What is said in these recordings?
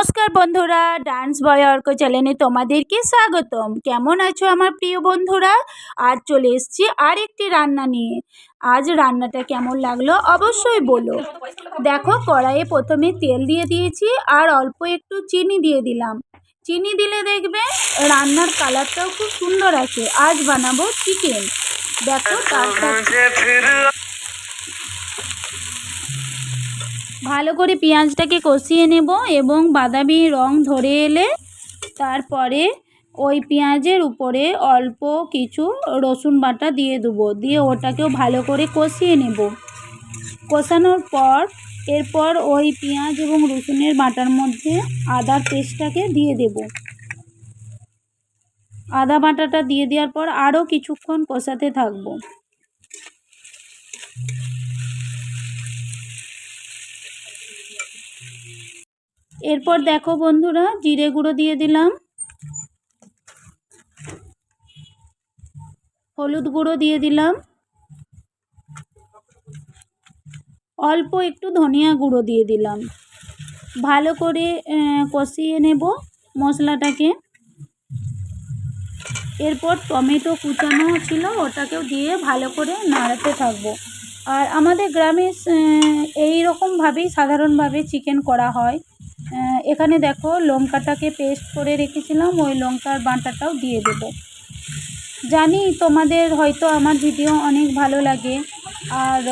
নমস্কার বন্ধুরা ডান্স বয় অর্ক চ্যানেলে তোমাদেরকে স্বাগতম। কেমন আছো আমার প্রিয় বন্ধুরা? আজ চলে এসেছি আরেকটি রান্না নিয়ে। আজ রান্নাটা কেমন লাগল অবশ্যই বলো। দেখো, কড়াইয়ে প্রথমে তেল দিয়ে দিয়েছি আর অল্প একটু চিনি দিয়ে দিলাম। চিনি দিলে দেখবে রান্নার কালারটাও খুব সুন্দর আছে আজ বানাবো চিকেন দেখো তার ভালো করে পেঁয়াজটাকে কষিয়ে নেব এবং বাদামি রং ধরে এলে তারপরে ওই পেঁয়াজের উপরে অল্প কিছু রসুন বাটা দিয়ে দেবো। দিয়ে ওটাকেও ভালো করে কষিয়ে নেব। কষানোর পর এরপর ওই পেঁয়াজ এবং রসুনের বাটার মধ্যে আদার পেস্টটাকে দিয়ে দেব। আদা বাটাটা দিয়ে দেওয়ার পর আরও কিছুক্ষণ কষাতে থাকব। এরপর দেখো বন্ধুরা, জিরে গুঁড়ো দিয়ে দিলাম। হলুদ গুঁড়ো দিয়ে দিলাম। অল্প একটু ধনিয়া গুঁড়ো দিয়ে দিলাম। ভালো করে কষিয়ে নেব মশলাটাকে। এরপর টমেটো কুচানো ছিল, ওটাকেও দিয়ে ভালো করে নাড়াতে থাকব। আর আমাদের গ্রামে এই রকমভাবেই সাধারণভাবে চিকেন করা হয়। এখানে দেখো লঙ্কাটাকে পেস্ট করে রেখেছিলাম, ওই লঙ্কার বাঁটাটাও দিয়ে দেবো। জানি তোমাদের হয়তো আমার ভিডিও অনেক ভালো লাগে, আর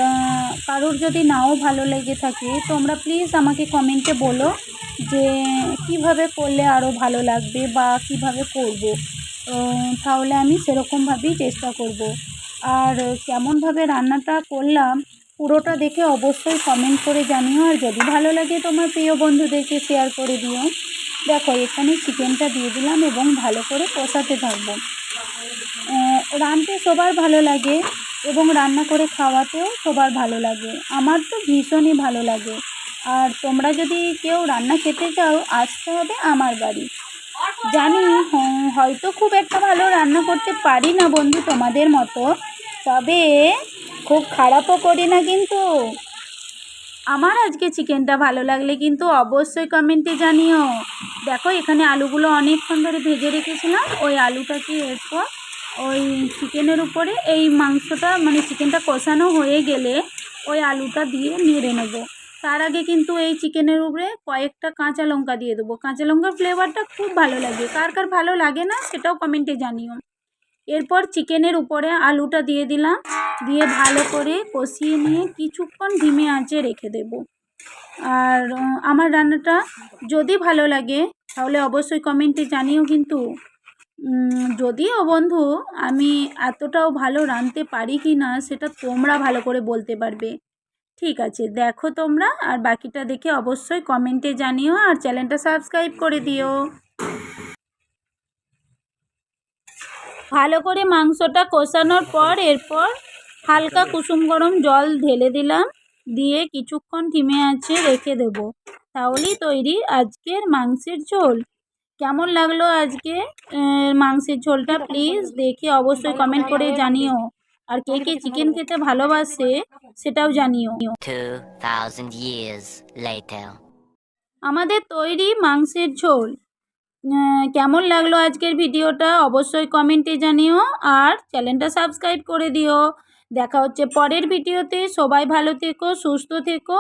কারোর যদি নাও ভালো লেগে থাকে, তোমরা প্লিজ আমাকে কমেন্টে বলো যে কীভাবে করলে আরও ভালো লাগবে বা কীভাবে করব। তাহলে আমি সেরকমভাবেই চেষ্টা করব। আর কেমনভাবে রান্নাটা করলাম পুরোটা দেখে অবশ্যই কমেন্ট করে জানিও, আর যদি ভালো লাগে তোমার প্রিয় বন্ধুদেরকে শেয়ার করে দিও। দেখো, এখানে চিকেনটা দিয়ে দিলাম এবং ভালো করে কষাতে থাকব। রাঁধতে সবার ভালো লাগে এবং রান্না করে খাওয়াতেও সবার ভালো লাগে। আমার তো ভীষণই ভালো লাগে। আর তোমরা যদি কেউ রান্না খেতে চাও, আসতে হবে আমার বাড়ি। জানি হয়তো খুব একটা ভালো রান্না করতে পারি না বন্ধু তোমাদের মতো। তবে খুব খারাপও করি না কিন্তু। আমার আজকে চিকেনটা ভালো লাগলে কিন্তু অবশ্যই কমেন্টে জানিও। দেখো, এখানে আলুগুলো অনেকক্ষণ ধরে ভেজে রেখেছিলাম। ওই আলুটাকে এরপর ওই চিকেনের উপরে এই মাংসটা মানে চিকেনটা কষানো হয়ে গেলে ওই আলুটা দিয়ে নেড়ে নেব। তার আগে কিন্তু এই চিকেনের উপরে কয়েকটা কাঁচা লঙ্কা দিয়ে দেবো। কাঁচা লঙ্কার ফ্লেভারটা খুব ভালো লাগে। কার কার ভালো লাগে না, সেটাও কমেন্টে জানিও। এরপর চিকেনের উপরে আলুটা দিয়ে দিলাম। দিয়ে ভালো করে কষিয়ে নিয়ে কিছুক্ষণ ধিমে আঁচে রেখে দেব। আর আমার রান্নাটা যদি ভালো লাগে, তাহলে অবশ্যই কমেন্টে জানিও কিন্তু। যদিও বন্ধু, আমি এতটাও ভালো রাঁধতে পারি কি না, সেটা তোমরা ভালো করে বলতে পারবে। ঠিক আছে, দেখো তোমরা, আর বাকিটা দেখে অবশ্যই কমেন্টে জানিও, আর চ্যানেলটা সাবস্ক্রাইব করে দিও। ভালো করে মাংসটা কষানোর পর এরপর হালকা কুসুম গরম জল ঢেলে দিলাম। দিয়ে কিছুক্ষণ থিমে আছে রেখে দেব। তাহলেই তৈরি আজকের মাংসের ঝোল। কেমন লাগল আজকে মাংসের ঝোলটা? প্লিজ দেখে অবশ্যই কমেন্ট করে জানিও। আর কে কে চিকেন খেতে ভালোবাসে সেটাও জানিও। আমাদের তৈরি মাংসের ঝোল। কেমন লাগল আজকের ভিডিওটা? অবশ্যই কমেন্টে জানিও আর চ্যানেলটা সাবস্ক্রাইব করে দিও। দেখা হচ্ছে পরের ভিডিওতে। সবাই ভালো থেকো, সুস্থ থেকো।